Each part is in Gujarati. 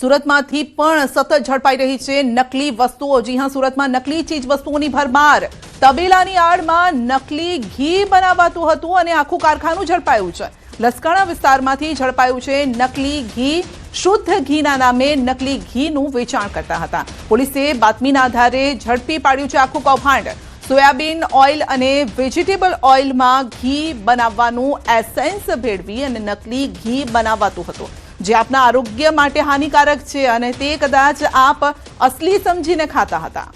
સુરતમાંથી પણ સતત ઝડપાઈ રહી છે નકલી વસ્તુઓ. જી હા, સુરતમાં નકલી ચીજ વસ્તુઓની ભરમાર. તબેલાની આડમાં નકલી ઘી બનાવાતું હતું અને આખું કારખાનું ઝડપાયું છે. લસકાણા વિસ્તારમાંથી ઝડપાયું છે નકલી ઘી. શુદ્ધ ઘીના નામે નકલી ઘીનું વેચાણ કરતા હતા. પોલીસે બાતમીના આધારે ઝડપી પાડ્યું છે આખું કૌભાંડ. સોયાબીન ઓઇલ અને વેજીટેબલ ઓઇલમાં ઘી બનાવવાનું એસેન્સ ભેળવી અને નકલી ઘી બનાવાતું હતું. જે આપના આરોગ્ય માટે હાનિકારક છે અને તે કદાચ આપ અસલી સમજીને ખાતા હતા.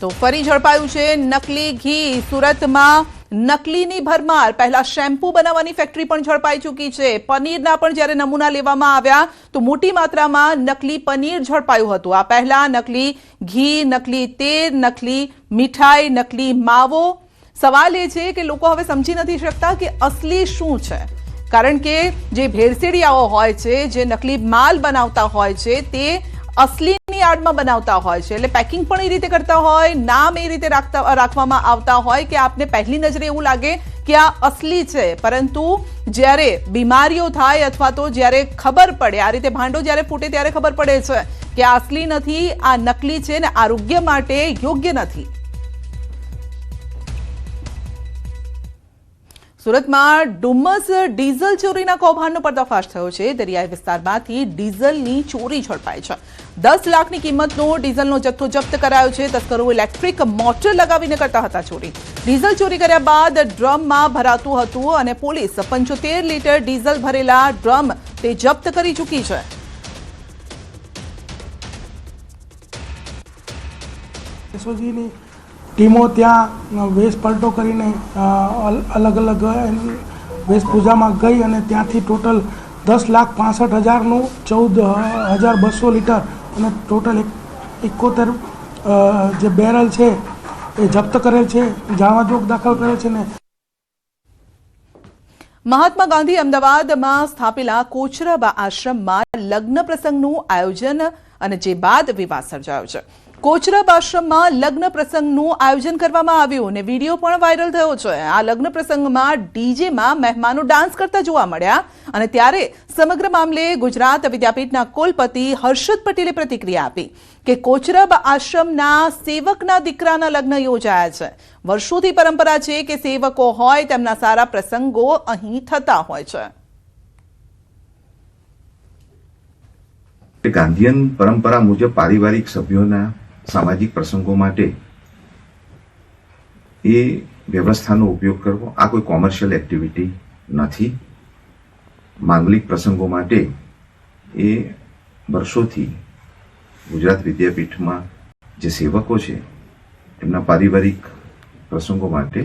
તો ફરી ઝડપાયું છે નકલી ઘી. સુરતમાં નકલીની ભરમાર. પહેલા શેમ્પુ બનાવવાની ફેક્ટરી પણ ઝડપાઈ ચૂકી છે. પનીરના પણ જ્યારે નમૂના લેવામાં આવ્યા, તો મોટી માત્રામાં નકલી પનીર ઝડપાયું હતું. આ પહેલા નકલી ઘી, નકલી તેલ, નકલી મીઠાઈ, નકલી માવો સવાલ એ છે કે લોકો હવે સમજી નથી શકતા કે અસલી શું છે. કારણ કે જે ભેળસેડિયાઓ હોય છે, જે નકલી માલ બનાવતા હોય છે, તે અસલીની આડમાં બનાવતા હોય છે. એટલે પેકિંગ પણ એ રીતે કરતા હોય, નામ એ રીતે રાખતા, રાખવામાં આવતા હોય કે આપને પહેલી નજરે એવું લાગે કે આ અસલી છે. પરંતુ જ્યારે બીમારીઓ થાય અથવા તો જ્યારે ખબર પડે, આ રીતે ભાંડો જ્યારે ફૂટે ત્યારે ખબર પડે છે કે આ અસલી નથી, આ નકલી છે ને આરોગ્ય માટે યોગ્ય નથી. સુરતમાં ડુમસ ડીઝલ ચોરીના કૌભાંડનો પર્દાફાશ થયો છે. દરિયાઈ વિસ્તારમાંથી ડીઝલની ચોરી ઝડપાઈ છે. દસ લાખની કિંમતનો ડીઝલનો જથ્થો જપ્ત કરાયો છે. તસ્કરો ઇલેક્ટ્રિક મોટર લગાવીને કરતા હતા ચોરી. ડીઝલ ચોરી કર્યા બાદ ડ્રમમાં ભરાતું હતું અને પોલીસ પંચોતેર લીટર ડીઝલ ભરેલા ડ્રમ તે જપ્ત કરી ચૂકી છે. એસઓજીની ટીમો ત્યાં વેશ પલટો કરીને અલગ અલગ વેશભૂષામાં ગઈ અને ત્યાંથી ટોટલ દસ લાખ પાસઠ હજારનું ચૌદ હજાર બસો લીટર અને ટોટલ એકોતેર જે બેરલ છે એ જપ્ત કરેલ છે જાણવાજોગ દાખલ કરેલ છે ને. મહાત્મા ગાંધી અમદાવાદમાં સ્થાપેલા કોચરાબા આશ્રમમાં લગ્ન પ્રસંગનું આયોજન અને જે બાદ વિવાદ સર્જાયો છે. કોચરાબા આશ્રમમાં લગ્ન પ્રસંગનું આયોજન કરવામાં આવ્યું અને વીડિયો પણ વાયરલ થયો છે. આ લગ્ન પ્રસંગમાં ડીજેમાં મહેમાનો ડાન્સ કરતા જોવા મળ્યા અને ત્યારે સમગ્ર મામલે ગુજરાત વિદ્યાપીઠના કુલપતિ હર્ષદ પટેલે પ્રતિક્રિયા આપી કે કોચરબ આશ્રમના સેવકના દીકરાના લગ્ન યોજાયા છે. વર્ષોથી પરંપરા છે કે સેવકો હોય, તેમના સારા પ્રસંગો અહીં થતા હોય છે. ગાંધીયન પરંપરા મુજબ પારિવારિક સભ્યોના સામાજિક પ્રસંગો માટે એ વ્યવસ્થાનો ઉપયોગ કરવો. આ કોઈ કોમર્શિયલ એક્ટિવિટી નથી. માંગલિક પ્રસંગો માટે એ વર્ષોથી ગુજરાત વિદ્યાપીઠમાં જે સેવકો છે, એમના પારિવારિક પ્રસંગો માટે